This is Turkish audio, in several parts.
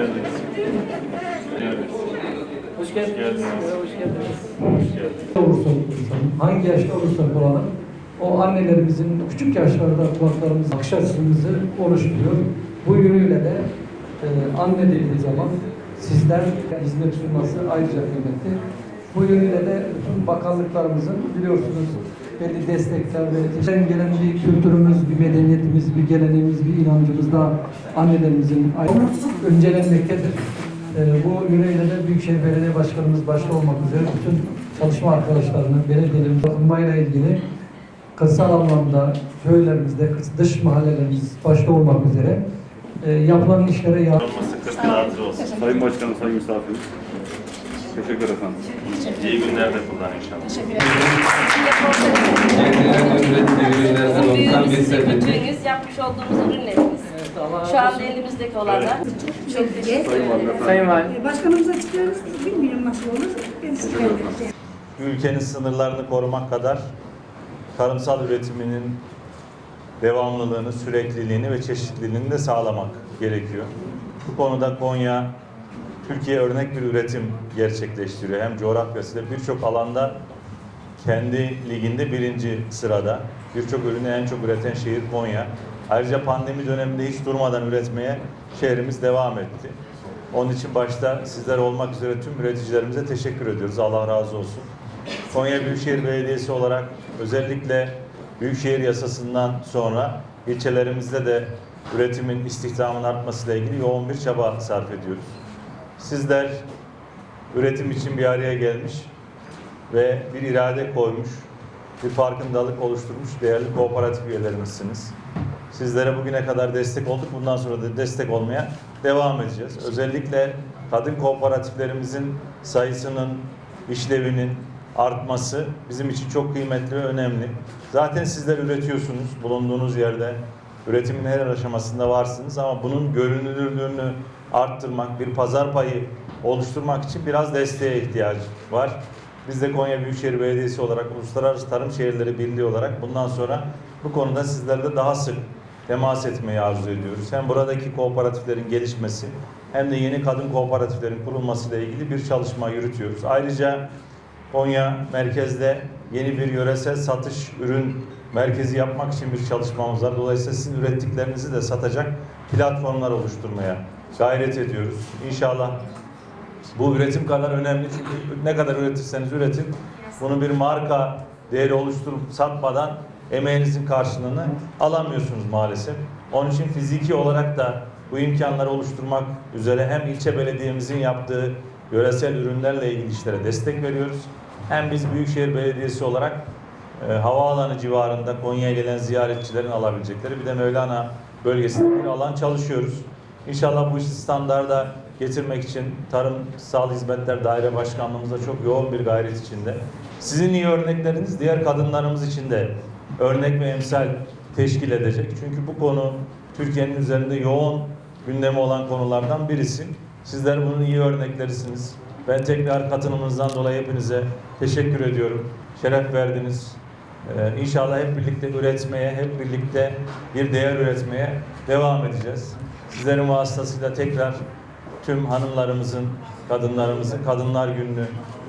geldiniz. Geldiniz. Hoş geldiniz. Hoş geldiniz. Hoş geldiniz. olursa olalım, hangi yaşta olursak olalım, o annelerimizin küçük yaşlarda kulaklarımız, bakış açımızı oluşturuyor. Bu yönüyle de e, anne dediği zaman sizler hizmet sunması ayrıca kıymetli. Bu yönüyle de bütün bakanlıklarımızın biliyorsunuz belli destekler ve teşekkür gelen bir kültürümüz, bir medeniyetimiz, bir geleneğimiz, bir inancımız da annelerimizin öncelenmektedir. Ee, bu yönüyle de Büyükşehir Belediye Başkanımız başta olmak üzere bütün çalışma arkadaşlarını, belediyelerimiz bakılmayla ilgili kırsal anlamda köylerimizde, dış mahallelerimiz başta olmak üzere e, yapılan işlere yardım Olması 40 razı olsun. Sayın Başkanım, Sayın Misafirimiz. Teşekkür efendim. İyi günlerde kullan inşallah. Bir Büyüğümüz, sepeti. küçüğünüz yapmış olduğumuz ürünlerimiz. Şu anda elimizdeki olanlar. Çok teşekkür ederim. Sayın Valim. Başkanımıza çıkıyoruz. Bilmiyorum nasıl olur. Ben size göndereceğim. ülkenin sınırlarını korumak kadar tarımsal üretiminin devamlılığını, sürekliliğini ve çeşitliliğini de sağlamak gerekiyor. Bu konuda Konya Türkiye örnek bir üretim gerçekleştiriyor. Hem coğrafyasıyla birçok alanda kendi liginde birinci sırada. Birçok ürünü en çok üreten şehir Konya. Ayrıca pandemi döneminde hiç durmadan üretmeye şehrimiz devam etti. Onun için başta sizler olmak üzere tüm üreticilerimize teşekkür ediyoruz. Allah razı olsun. Konya Büyükşehir Belediyesi olarak özellikle Büyükşehir Yasası'ndan sonra ilçelerimizde de üretimin, istihdamın artmasıyla ilgili yoğun bir çaba sarf ediyoruz. Sizler üretim için bir araya gelmiş ve bir irade koymuş, bir farkındalık oluşturmuş değerli kooperatif üyelerimizsiniz. Sizlere bugüne kadar destek olduk. Bundan sonra da destek olmaya devam edeceğiz. Özellikle kadın kooperatiflerimizin sayısının, işlevinin artması bizim için çok kıymetli ve önemli. Zaten sizler üretiyorsunuz. Bulunduğunuz yerde üretimin her aşamasında varsınız ama bunun görünürlüğünü arttırmak, bir pazar payı oluşturmak için biraz desteğe ihtiyaç var. Biz de Konya Büyükşehir Belediyesi olarak, Uluslararası Tarım Şehirleri Birliği olarak bundan sonra bu konuda sizlerle daha sık temas etmeyi arzu ediyoruz. Hem buradaki kooperatiflerin gelişmesi hem de yeni kadın kooperatiflerin kurulmasıyla ilgili bir çalışma yürütüyoruz. Ayrıca Konya merkezde yeni bir yöresel satış ürün merkezi yapmak için bir çalışmamız var. Dolayısıyla sizin ürettiklerinizi de satacak platformlar oluşturmaya gayret ediyoruz. İnşallah bu üretim kadar önemli çünkü ne kadar üretirseniz üretin bunu bir marka değeri oluşturup satmadan emeğinizin karşılığını alamıyorsunuz maalesef. Onun için fiziki olarak da bu imkanları oluşturmak üzere hem ilçe belediyemizin yaptığı yöresel ürünlerle ilgili işlere destek veriyoruz. Hem biz Büyükşehir Belediyesi olarak e, havaalanı civarında Konya'ya gelen ziyaretçilerin alabilecekleri bir de Mevlana bölgesinde bir alan çalışıyoruz. İnşallah bu işi standarda getirmek için Tarımsal Hizmetler Daire Başkanlığımız da çok yoğun bir gayret içinde. Sizin iyi örnekleriniz diğer kadınlarımız için de örnek ve emsal teşkil edecek. Çünkü bu konu Türkiye'nin üzerinde yoğun gündemi olan konulardan birisi. Sizler bunun iyi örneklerisiniz. Ben tekrar katılımınızdan dolayı hepinize teşekkür ediyorum. Şeref verdiniz. Ee, inşallah hep birlikte üretmeye, hep birlikte bir değer üretmeye devam edeceğiz. Sizlerin vasıtasıyla tekrar tüm hanımlarımızın, kadınlarımızın Kadınlar Günü'nü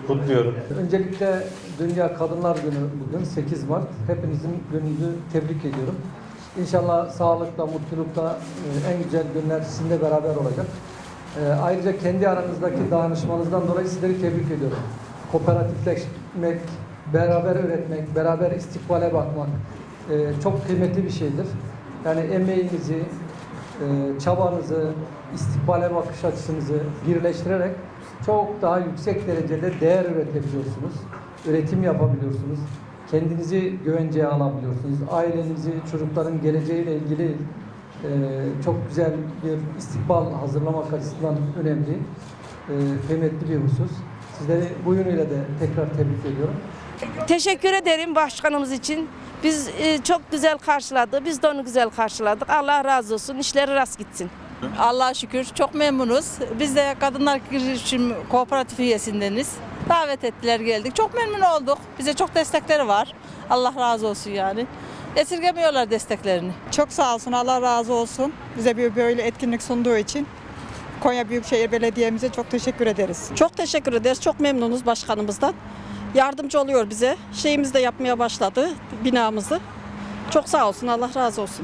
kutluyorum. Öncelikle Dünya Kadınlar Günü bugün 8 Mart. Hepinizin gününüzü tebrik ediyorum. İnşallah sağlıkla, mutlulukla e, en güzel günler sizinle beraber olacak. E, Ayrıca kendi aranızdaki dayanışmanızdan dolayı sizleri tebrik ediyorum. Kooperatifleşmek, beraber üretmek, beraber istikbale bakmak e, çok kıymetli bir şeydir. Yani emeğinizi, e, çabanızı, istikbale bakış açınızı birleştirerek çok daha yüksek derecede değer üretebiliyorsunuz. Üretim yapabiliyorsunuz. Kendinizi güvenceye alabiliyorsunuz. Ailenizi, çocukların geleceğiyle ilgili e, çok güzel bir istikbal hazırlamak açısından önemli, e, kıymetli bir husus. Sizleri bu yönüyle de tekrar tebrik ediyorum. Teşekkür ederim başkanımız için. Biz e, çok güzel karşıladı. Biz de onu güzel karşıladık. Allah razı olsun. İşleri rast gitsin. Allah'a şükür çok memnunuz. Biz de Kadınlar Girişim Kooperatif üyesindeniz. Davet ettiler geldik. Çok memnun olduk. Bize çok destekleri var. Allah razı olsun yani. Esirgemiyorlar desteklerini. Çok sağ olsun, Allah razı olsun. Bize bir böyle etkinlik sunduğu için. Konya Büyükşehir Belediye'mize çok teşekkür ederiz. Çok teşekkür ederiz. Çok memnunuz başkanımızdan. Yardımcı oluyor bize. Şeyimizi de yapmaya başladı binamızı. Çok sağ olsun. Allah razı olsun.